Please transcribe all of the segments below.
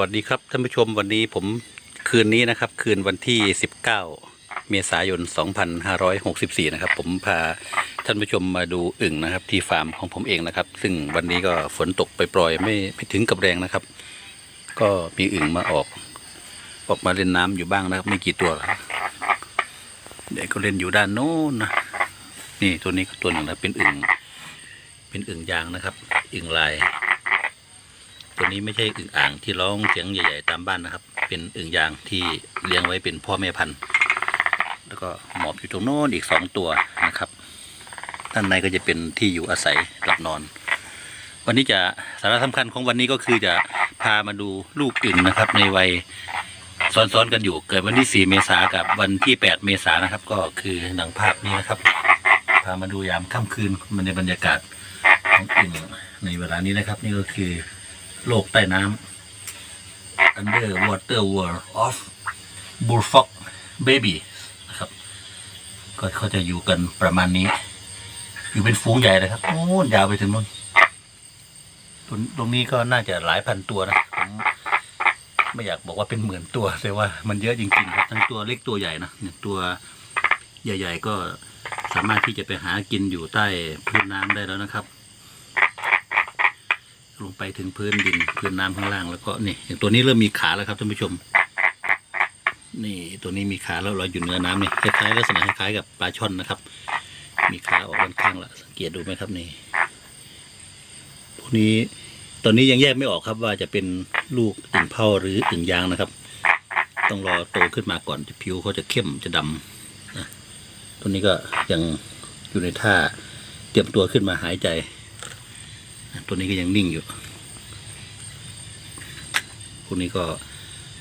วัสดีครับท่านผู้ชมวันนี้ผมคืนนี้นะครับ คืนวันที่ 19 เมษายน 2564 นะครับ ผมพาท่านผู้ชมมาดูอึ่งนะครับ ที่ฟาร์มของผมเองนะครับ ซึ่งวันนี้ก็ฝนตกไปปล่อยๆไม่ไม่ถึงกับแรงนะครับ ก็มีอึ่งมาออก ออกมาเล่นน้ำอยู่บ้างนะครับ ไม่กี่ตัวหรอกครับเด็กก็เล่นอยู่ด้านโน้นนะนี่ตัวนี้ก็ตัวหนึ่งนะเป็นอึ่งเป็นอึ่งยางนะครับ อึ่งลาย ตัวนี้ไม่ใช่อึ่งอ่างที่ร้องเสียงใหญ่ ๆ ตามบ้านนะครับ เป็นอึ่งยางที่เลี้ยงไว้เป็นพ่อแม่พันธุ์ แล้วก็หมอบอยู่ตรงโน้นอีกสองตัวนะครับ ด้านในก็จะเป็นที่อยู่อาศัยหลับนอน วันนี้จะสาระสำคัญของวันนี้ก็คือจะพามาดูลูกอึ่งนะครับ ในวัยซ้อนๆกันอยู่เกิดวันที่ 4 เมษากับวันที่ 8 เมษานะครับ ก็คือหนังภาพนี้นะครับ พามาดูยามค่ำคืนมันในบรรยากาศของอึ่งในเวลานี้นะครับ นี่ก็คือ โลกใต้น้ำ Underwater World of Bullfrog Baby นะครับ ก็เขาจะอยู่กันประมาณนี้ อยู่เป็นฝูงใหญ่เลยครับโอ้ยาวไปถึงนู่นตรงตรงนี้ก็น่าจะหลายพันตัวนะผมไม่อยากบอกว่าเป็นหมื่นตัวแต่ว่ามันเยอะจริงๆครับทั้งตัวเล็กตัวใหญ่นะตัวใหญ่ ๆ ก็สามารถที่จะไปหากินอยู่ใต้พื้นน้ำได้แล้วนะครับ ลงไปถึงพื้นดินพื้นน้ำข้างล่างแล้วก็นี่อย่างตัวนี้เริ่มมีขาแล้วครับท่านผู้ชม นี่ตัวนี้มีขาแล้วเราอยู่เหนือน้ำนี่คล้ายๆลักษณะคล้ายๆกับปลาช่อนนะครับ มีขาออกด้านข้างละสังเกตดูไหมครับนี่พวกนี้ตอนนี้ยังแยกไม่ออกครับว่าจะเป็นลูกอึ่งเผาหรืออึ่งยางนะครับ ต้องรอโตขึ้นมาก่อนผิวเขาจะเข้มจะดำนะตัวนี้ก็ยังอยู่ในท่าเตรียมตัวขึ้นมาหายใจ ตัวนี้ก็ยังนิ่งอยู่พวกนี้ก็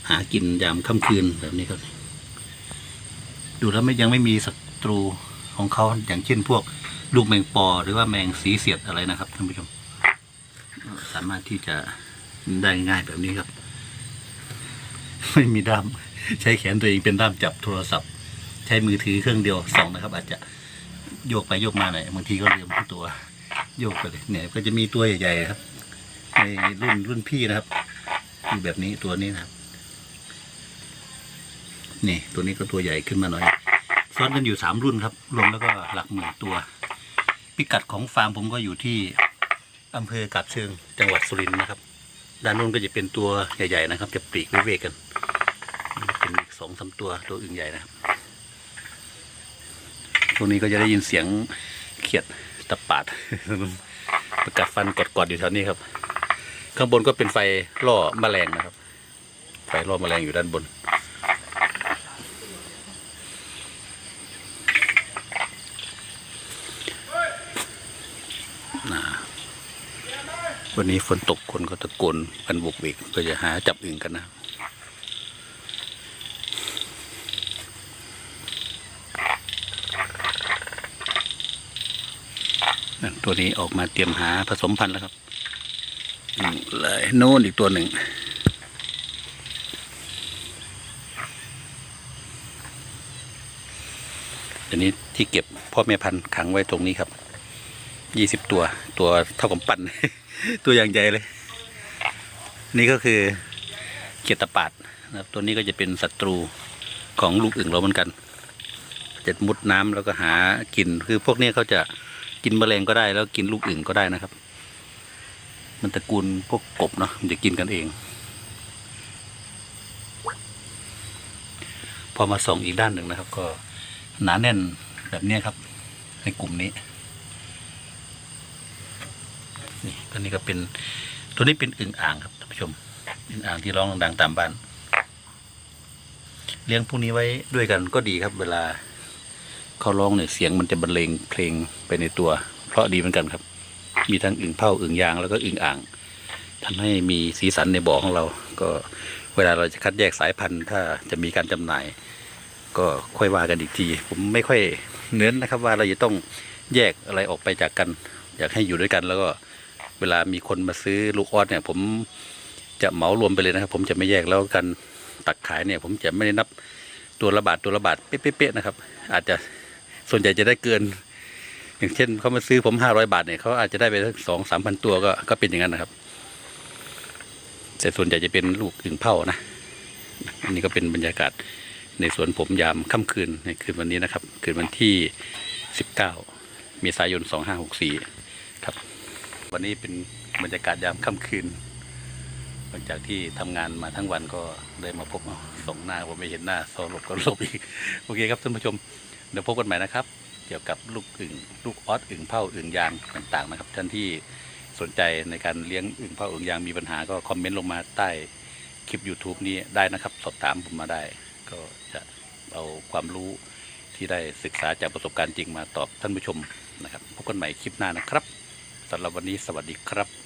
หากินยามค่ำคืนแบบนี้ครับ ดูแล้วไม่ยังไม่มีศัตรูของเขาอย่างเช่นพวกลูกแมงปอหรือว่าแมงสีเสียดอะไรนะครับท่านผู้ชม สามารถที่จะได้ง่ายแบบนี้ครับ ไม่มีด้ามใช้แขนตัวเองเป็นด้ามจับโทรศัพท์ ใช้มือถือเครื่องเดียวสองนะครับ อาจจะโยกไปโยกมาหน่อยบางทีก็ลืมตัว โยกไปเลยเนี่ยก็จะมีตัวใหญ่ๆครับในรุ่นรุ่นพี่นะครับคือแบบนี้ตัวนี้นะครับ นี่ตัวนี้ก็ตัวใหญ่ขึ้นมาหน่อยซ้อนกันอยู่สามรุ่นครับรวมแล้วก็หลักหมื่นตัว พิกัดของฟาร์มผมก็อยู่ที่อำเภอกาบเชิงจังหวัดสุรินทร์นะครับ ด้านนู้นก็จะเป็นตัวใหญ่ ๆ นะครับ จะปลีกวิเวกกันเป็นอีกสองสามตัวตัวอื่นใหญ่นะครับ ตรงนี้ก็จะได้ยินเสียงเขียด ตะปาดประกัดฟันกอดๆอยู่แถวนี้ครับ ข้างบนก็เป็นไฟล่อแมลงนะครับ ไฟล่อแมลงอยู่ด้านบนนะวันนี้ฝนตกคนก็ตะโกนกันบุกเบิกเพื่อจะหาจับอึ่งกันนะ ตัวนี้ออกมาเตรียมหาผสมพันธุ์แล้วครับเลยโน่นอีกตัวหนึ่งอันนี้ที่เก็บพ่อแม่พันธุ์ขังไว้ตรงนี้ครับ ยี่สิบตัว ตัวเท่ากับปั่น ตัวอย่างใหญ่เลย นี่ก็คือเขียดตะปาดนะครับ ตัวนี้ก็จะเป็นศัตรูของลูกอึ่งเราเหมือนกัน จะมุดน้ำแล้วก็หากิน คือพวกนี้เขาจะ กินแมลงก็ได้แล้วกินลูกอึ่งก็ได้นะครับ มันตระกูลพวกกบเนาะมันจะกินกันเอง พอมาส่องอีกด้านหนึ่งนะครับ ก็หนาแน่นแบบนี้ครับ ในกลุ่มนี้นี่ตัวนี้ก็เป็นตัวนี้เป็นอึ่งอ่างครับท่านผู้ชมอึ่งอ่างที่ร้องดังตามบ้าน เลี้ยงพวกนี้ไว้ด้วยกันก็ดีครับ เวลา เขาร้องเนี่ยเสียงมันจะบรรเลงเพลงไปในตัว เพราะดีเหมือนกันครับ มีทั้งอึ่งเผาอึ่งยางแล้วก็อึ่งอ่างทำให้มีสีสันในบ่อของเรา ก็เวลาเราจะคัดแยกสายพันธุ์ ถ้าจะมีการจำหน่าย ก็ค่อยว่ากันอีกที ผมไม่ค่อยเน้นนะครับ ว่าเราจะต้องแยกอะไรออกไปจากกัน อยากให้อยู่ด้วยกัน แล้วก็เวลามีคนมาซื้อลูกออสเนี่ย ผมจะเหมารวมไปเลยนะครับ ผมจะไม่แยกแล้วกันตักขายเนี่ย ผมจะไม่ได้นับตัวละบาทตัวละบาทเป๊ะๆนะครับ อาจจะ ส่วนใหญ่จะได้เกิน อย่างเช่นเขามาซื้อผมห้าร้อยบาทเนี่ยเขาอาจจะได้ไปสองสามพันตัวก็ก็เป็นอย่างนั้นนะครับ แต่ส่วนใหญ่จะเป็นลูกอึ่งเผานะอันนี้ก็เป็นบรรยากาศในสวนผมยามค่ำคืนในคืนวันนี้นะครับ คืนวันที่19เก้ามษายน2564ครับ วันนี้เป็นบรรยากาศยามค่ำคืนหลังจากที่ทำงานมาทั้งวันก็ได้มาพบเอาสองหน้าผมไม่เห็นหน้าซอหลบก็หลบอีก โอเคครับท่านผู้ชม เดี๋ยวพบกันใหม่นะครับ เกี่ยวกับลูกอึ่งลูกออสอึ่งเผาอึ่งยางต่างๆนะครับ ท่านที่สนใจในการเลี้ยงอึ่งเผาอึ่งยางมีปัญหาก็คอมเมนต์ลงมาใต้คลิป YouTube นี้ได้นะครับ สอบถามผมมาได้ ก็จะเอาความรู้ที่ได้ศึกษาจากประสบการณ์จริงมาตอบท่านผู้ชมนะครับพบกันใหม่คลิปหน้านะครับสำหรับวันนี้สวัสดีครับ